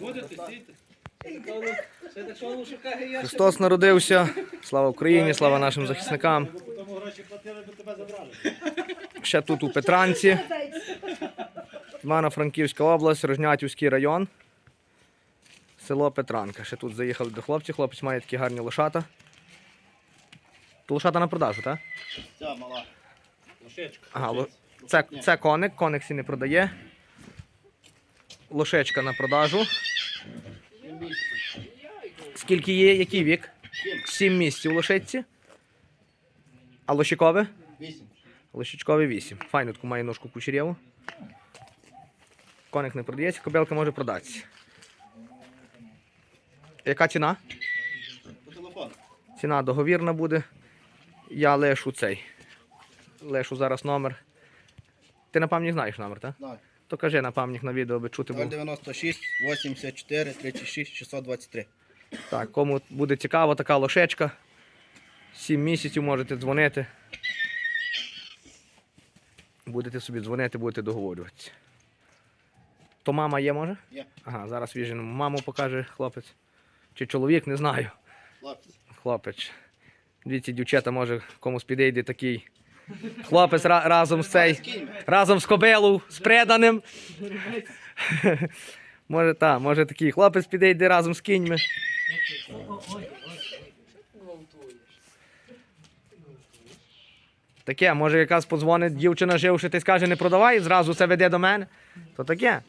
Будете сіти? Ще такого лошака є. Христос народився. Слава Україні, слава нашим захисникам. Тому гроші платили, би тебе забрали. Ще тут у Петранці. Івано-Франківська область, Рожнятівський район. Село Петранка. Ще тут заїхали до хлопців. Хлопець має такі гарні лошата. То лошата на продажу, так? Ця мала. Лошечка. Ага, ло- це, це коник, коник сі не продає. Лошечка на продажу. Скільки є, який вік? Сім місяців лошечці. А лошикове? Вісім. Лошичкове 8. Файну таку має ножку кучеряву. Коник не продається, кобилка може продатися. Яка ціна? Ціна договірна буде. Я лишу цей. Лишу зараз номер. Ти на пам'ять знаєш номер, так? Знаю. То кажи на пам'ять на відео, аби чути було. 096 84 36 623. Так, кому буде цікаво, така лошечка. 7 місяців можете дзвонити. Будете собі дзвонити, будете договорюватися. То мама є, може? Є. Ага, зараз віженому маму покаже хлопець. Чи чоловік, не знаю. Хлопець. Хлопець. Дивіться, дівчата, може комусь підійде такий. Хлопець ра- разом з цей. Разом з кобилою, з преданим. може, так, може такий хлопець підійде разом з кіньми. Таке, може якась подзвонить дівчина живши, ти скаже, не продавай, зразу це веде до мене. То таке.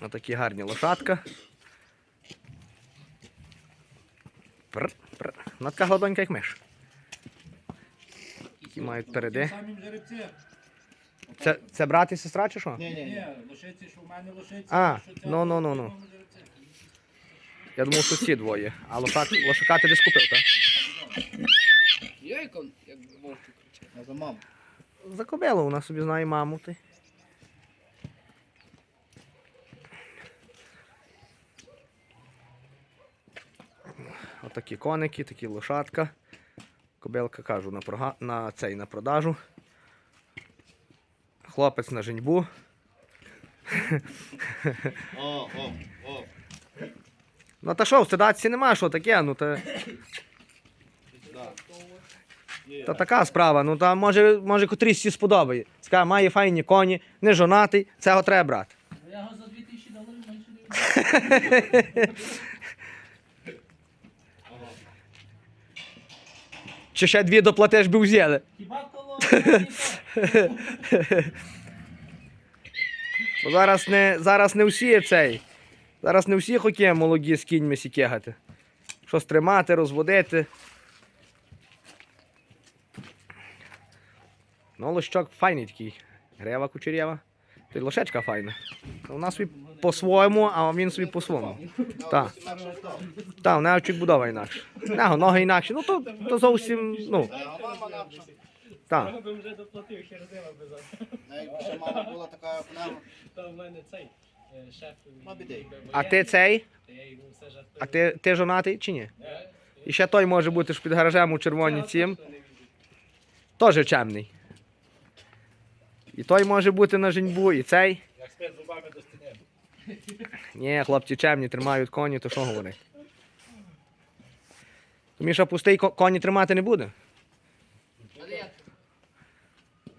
Отакі гарні лошадка. Пр, пр. Вона така гладонька, як миш. Які мають переди. Це, це брат і сестра чи що? Ні, ні, лошиці, що в мене лошиці. А, ну, ну, ну, ну. Я думав, що ці двоє. А лошак, лошака ти десь купив, так? Є як вовки кричать. Я за маму. За кобилу, вона собі знає маму. Ти. Отакі коники, такі лошадка. Кобилка кажу на, прога... на цей на продажу. Хлопець на женьбу. О, о, о. Ну та що, в стидатці нема, що таке, ну та, та така справа. Ну та може, може котрийсь сі сподобає. Скаже, має файні коні, не жонатий, цього треба брати. Я його за 2000 доларів менше не Чи ще дві доплатиш би взяли. Хіба коло? Бо зараз не, зараз не всі цей. Зараз не всі хоті молоді з кіньми сікегати. Щось тримати, розводити. Ну, лощок файний такий. Грева кучерєва. Та й лошечка файна. У нас собі по-своєму, а він собі по-своєму. Так. Так, у нього чуть будова інакше. Нього ноги інакші. Ну то, то зовсім, ну, А мама би вже доплатив, ще родила би за. Якби ще мама була така, мама. Та в мене цей шеф. А ти цей? Я. А ти, ти жонатий чи ні? І ще той може бути ж під гаражем у червоній цім. Теж чемний. І той може бути на женьбу, і цей. Як спить зубами до стіни. Ні, хлопці чемні, тримають коні, то що говорить? То Міша пустий ко- коні тримати не буде. Але я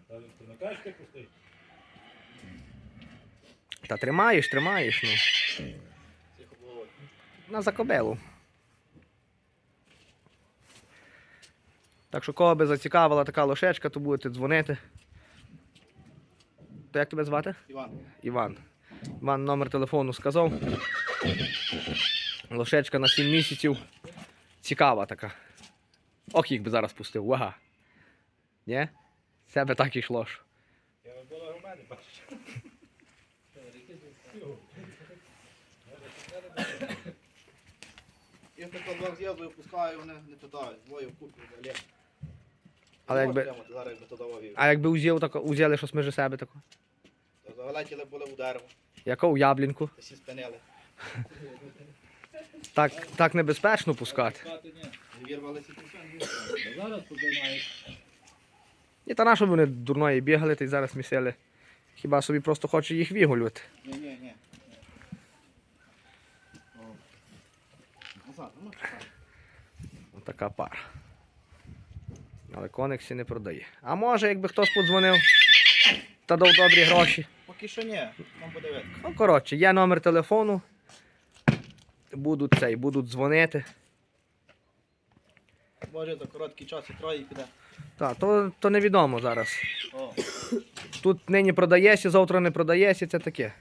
Ти не кажеш, ти пустий? Та тримаєш, тримаєш, ну. На закобелу. Так що кого би зацікавила така лошечка, то будете дзвонити. То як тебе звати? Іван. Іван. Іван номер телефону сказав. Лошечка на 7 місяців. Цікава така. Ох, їх би зараз пустив. Вага. Ні? Це би так йшло ж. Я у мене, бачиш. Я тако двох з'їзду випускаю, вони не питають. Двоє вкупі, але. Але якби- Зараз якби туди. А якби узяли щось між себе тако. То були у дерево, Яко у яблінку. всі спинили. Так, так небезпечно пускати. Вірвалися. Зараз подимають. І та на що вони дурної бігали, та й зараз місили Хіба собі просто хоче їх вигулювати. Ні, ні, ні. Ну чекай. Така пара. Але коник ще не продає. А може, якби хтось подзвонив та дав добрі гроші. Поки що ні, буде. Ну, коротше, є номер телефону. Будуть цей, будуть дзвонити. Може за короткий час і троє піде. Так, то, то невідомо зараз. О, Тут нині продаєшся, завтра не продаєшся, це таке.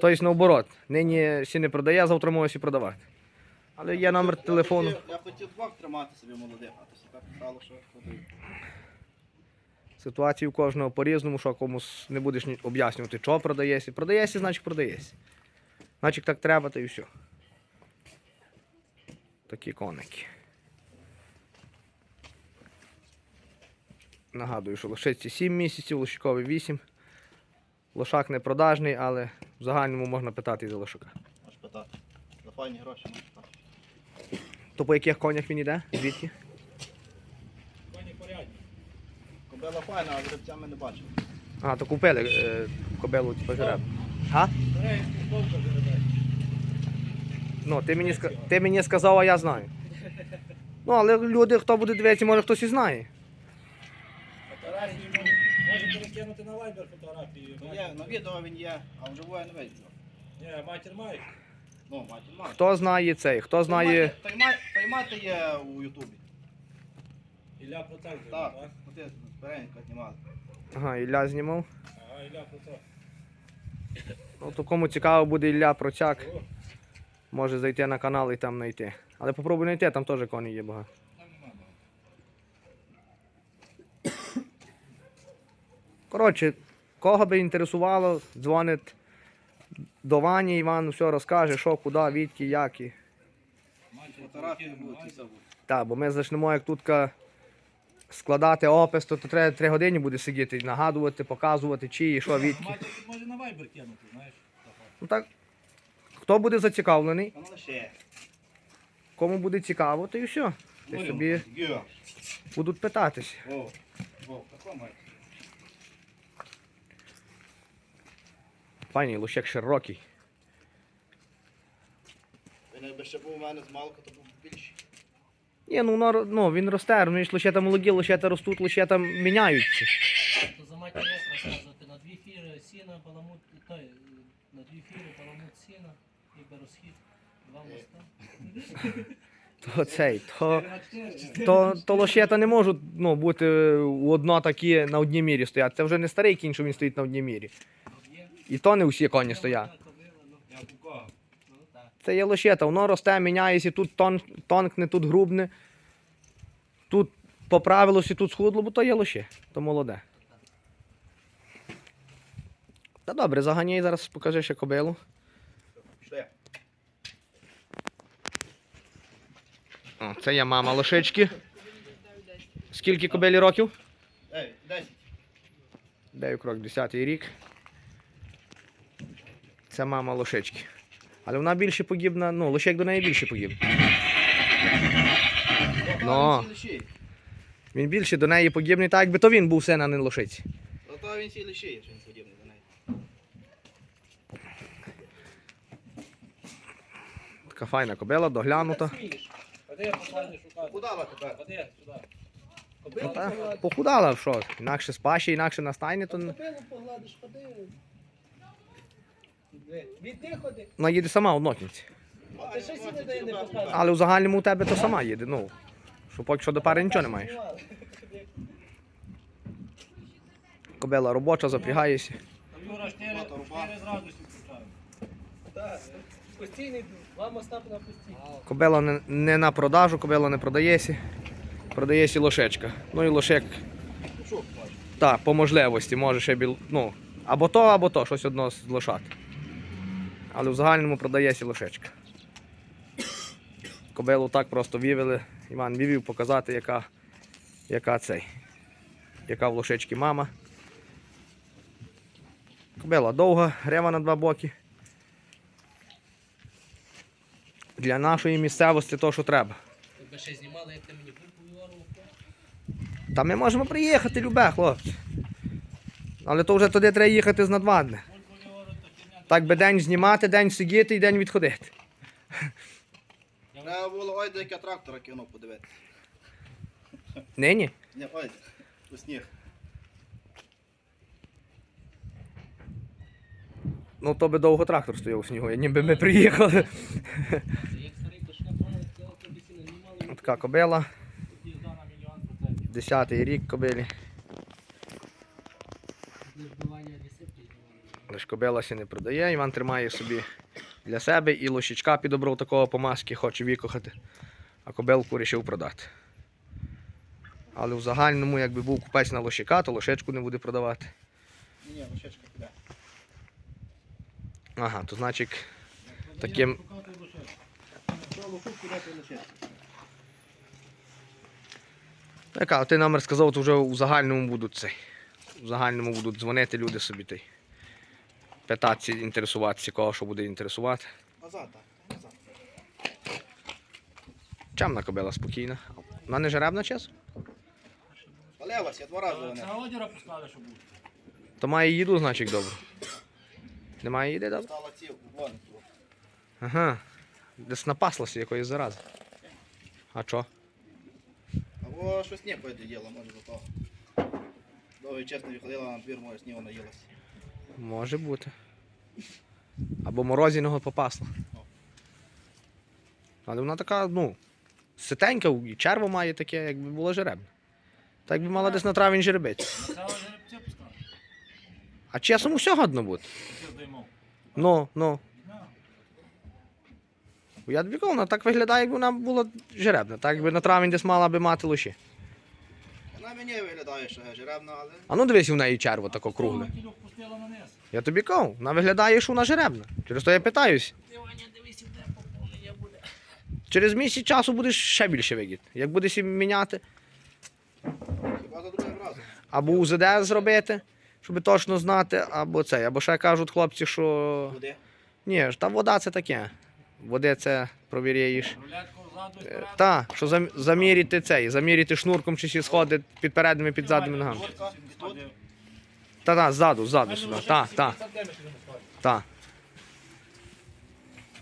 Тобто наоборот, нині ще не продає, завтра можеш і продавати. Але є номер я телефону. хотів- Я хотів двох тримати собі молодих, а то все так стало, що ходив. Ситуації у кожного по-різному, що комусь не будеш об'яснювати, що продаєшся. Продаєшся, значить продаєшся. Значить так треба, то і все. Такі коники. Нагадую, що лошиці 7 місяців, лошикові 8. Лошак не продажний, але в загальному можна питати і за лошака. Можеш питати. За файні гроші можеш питати. То по яких конях він йде? Звідки? Коні порядні. Кобила файна, а жеребця ми не бачили. А, то купили е, кобилу типу жереб. А? Ну, ти мені, ска- ти мені сказав, а я знаю. Ну, але люди, хто буде дивитися, може хтось і знає. Фотографії може, може перекинути на лайбер фотографії. Ну, є, на відео він є, а вживу я не бачив. Ні, матір має. Ну, матір має. Хто знає цей, хто знає. Поймати є у Ютубі. Ілля Процент. Так, ну ти перенька знімали. Ага, Ілля знімав. Ага, Ілля Процент. Ну, то кому цікаво буде Ілля Процяк, може зайти на канал і там знайти. Але попробуй знайти, там теж коні є багато. Коротше, кого би інтересувало, дзвонить до Вані, Іван все розкаже, що, куди, відки, як і. Матір Фотографії перекинув, будуть і лайбер. все буде. Так, бо ми почнемо як тут складати опис, то, то треба три години буде сидіти, нагадувати, показувати, чи і що, відки. Матір тут може на вайбер кинути, знаєш. Ну так, хто буде зацікавлений, Та ну ще. кому буде цікаво, то і все. Ти собі будуть питатись. О, о, тако має. Файний широкий. Він якби ще був у мене з малку, то був. Ні, ну, воно, ну він росте, розумієш, лише молоді, лише ростуть, лише там міняються. То за матір розказувати, на дві фіри сіна, паламут, той, е, на дві фіри паламут сіна і беросхід, два моста. То цей, то, то, то лошета не можуть ну, бути у одно такі на одній мірі стояти. Це вже не старий кінь, що він стоїть на одній мірі. І то не всі коні стоять. ну, ну. Це є лошета, воно росте, міняється, тут тон, тонкне, тут грубне. Тут поправилося, тут схудло, бо то є лоще, то молоде. Та добре, заганяй зараз покажи ще кобилу. О, це є мама лошички. Скільки кобилі років? Ей, 10. Дев'ять крок, 10 рік. Це мама лошички. Але вона більше подібна, ну, лошек до неї більше подібна. Ну. Зато він більше до неї подібний, так якби то він був син, а не лошиці. Зато він всі лишить, що він подібний до неї. Така файна кобила, доглянута. Ходи, послання шукати. Удала тепер. Ходи, сюди. Ну, та, похудала в що? Інакше з паші, інакше на стайні, то не- Кобилу погладиш, ходи. Відти ходи. вона їде сама однотниці. Ти щось не дає не показує. Але в загальному у тебе то сама їде. Ну, що поки що до пари нічого не маєш. Кобила робоча, запрягаєшся. Юра, чотири, чотири зразу. Так, постійний дух. Два моста на постійний. Не, не на продажу, кобила не продається. Продається лошечка. Ну і лошек, так, по можливості, може ще біл. Ну, або то, або то, щось одно з лошат. Але в загальному продається лошечка. Кобилу так просто вивели. Іван вивів показати, яка, яка цей. Яка в лошечки мама. Кобила довга, грива на два боки. Для нашої місцевості то, що треба. Тебе ще знімали, як ти мені. Та ми можемо приїхати, любе, хлопці. Але то вже туди треба їхати з надвадне. Так би день знімати, день сидіти і день відходити. Треба було ой, яке трактора кинув подивитися. Нині? Не, ой, у сніг. Ну то би довго трактор стояв у снігу, ніби ми приїхали. Така кобила. 10-й рік кобилі. Лиш кобила сі не продає, Іван тримає собі для себе і лошічка підобрав такого по маски, хоче викохати, а кобилку вирішив продати. Але в загальному, якби був купець на лошика, то лошечку не буде продавати. Ні, ні, лошечка піде. Ага, то значить таким. Лошечка. Яка, ти номер сказав, то вже у загальному будуть цей. У загальному будуть дзвонити люди собі той. Питатися, інтересуватися, кого що буде інтересувати. Назад, так, назад. Чамна кобила спокійна. Вона не жеребна час? Валялась, я два рази вони. Це одіра пускали, щоб був. То має їду, значить, добре. Немає їди, добре? Стала ці, вон. Ага. Десь напаслася якоїсь зарази. А чо? Або щось не пойде їла, може до того. Довгий чесно виходила на двір, може снігу наїлась. Може бути. Або морозіного попасла. Але вона така, ну, ситенька, і черво має таке, якби було жеребне. Так би мала десь на травень жеребець. А часом усе годно бути. Це здоймов. Ну, ну. Ну, Я тобі кажу, вона так виглядає, якби вона була жеребна. Так якби на травень десь мала би мати лоші. Вона мені виглядає, що жеребна, але А ну дивись, у неї черво тако кругле. Я тобі кажу, вона виглядає, що вона жеребна. Через то я питаюсь. Через місяць часу будеш ще більше вигід. Як будеш їм міняти, хіба за другим разом. або УЗД зробити, щоб точно знати, або це. Або ще кажуть хлопці, що. Куди? Ні, ж та вода це таке. Води це провіряєш. Рулетку Е, вперед. Та, що зам- заміряти цей, заміряти шнурком чи всі сходи під передніми, під задніми ногами. Та, та, ззаду, ззаду сюди. Та, та, та.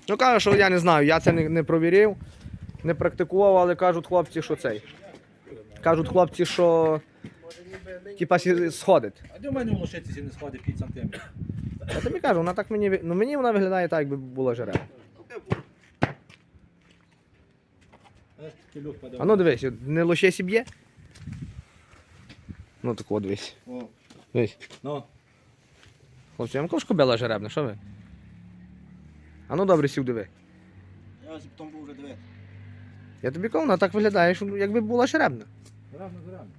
Ну кажу, що я не знаю, я це не, не провірив, не практикував, але кажуть хлопці, що цей. Кажуть хлопці, що типа сходить. А де в мене в лошиці не сходить 5 сантиметрів? Я тобі кажу, вона так мені ну мені вона виглядає так, якби була жеребна. Куди було? Кільок паде. А ну дивись, не лише сіб'є. Ну так от дивись. О, Дивись. Ну, Хлопці, я вам кажу, що жеребна, що ви? А ну добре сів диви. я потім був вже дивити. Я тобі кажу, вона так виглядає, що якби була жеребна. рано, рано.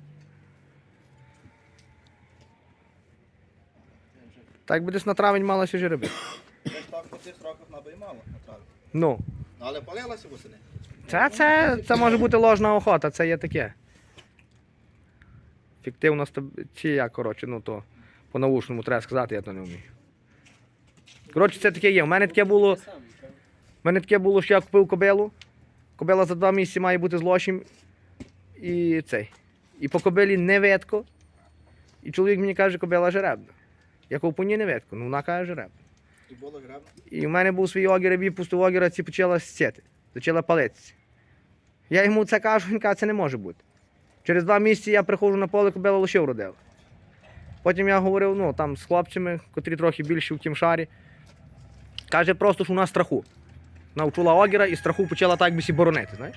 Так би десь на травень малася жереби. Я ж так по цих сроках набиймала на траві. Ну. Але палилася восени. Це, це, це може бути ложна охота, це є таке. Фіктивно чи як, коротше, ну то по-наушному треба сказати, я то не вмію. Коротше, це таке є. У мене таке було. У мене таке було, що я купив кобилу. Кобила за два місяці має бути з лошем. І цей. І по кобилі не видко. І чоловік мені каже, кобила жеребна. Я кажу, по ній не видко. Ну вона каже жеребна. І. І в мене був свій огір, я пустив огіра, ці почала сіти, почала палитися. Я йому це кажу, він каже, це не може бути. Через два місяці я приходжу на поле, кобила лише родила. Потім я говорив ну, там, з хлопцями, котрі трохи більші в кімшарі. Каже просто, що вона страху. Навчула огіра і страху почала так би сі боронити, знаєш?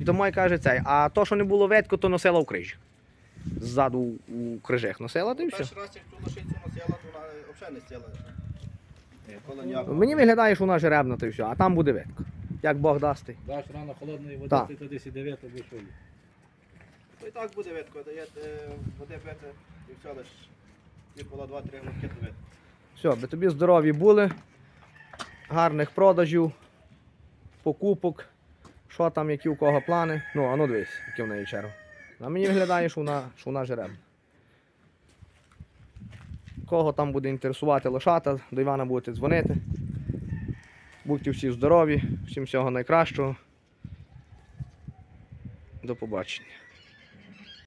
І тому я каже цей. А то, що не було ветко, то носила в крижах. Ззаду у крижах носила, та й все. Перший раз, як ту лошицю носила, то вона взагалі не ніякого. Мені виглядає, що вона жеребна, то й все, а там буде ветко. Як Бог дасть. ти. Даш рано холодної води, Так. ти туди сі 9 вийшов. То і так буде видко, даєте води пити і все лиш. І було 2-3 глотки то видко. Все, би тобі здорові були, гарних продажів, покупок, що там, які у кого плани. Ну, а ну дивись, які в неї черв. А мені виглядає, що вона, що вона жеребна. Кого там буде інтересувати лошата, до Івана будете дзвонити. Будьте всі здорові, всім всього найкращого. До побачення.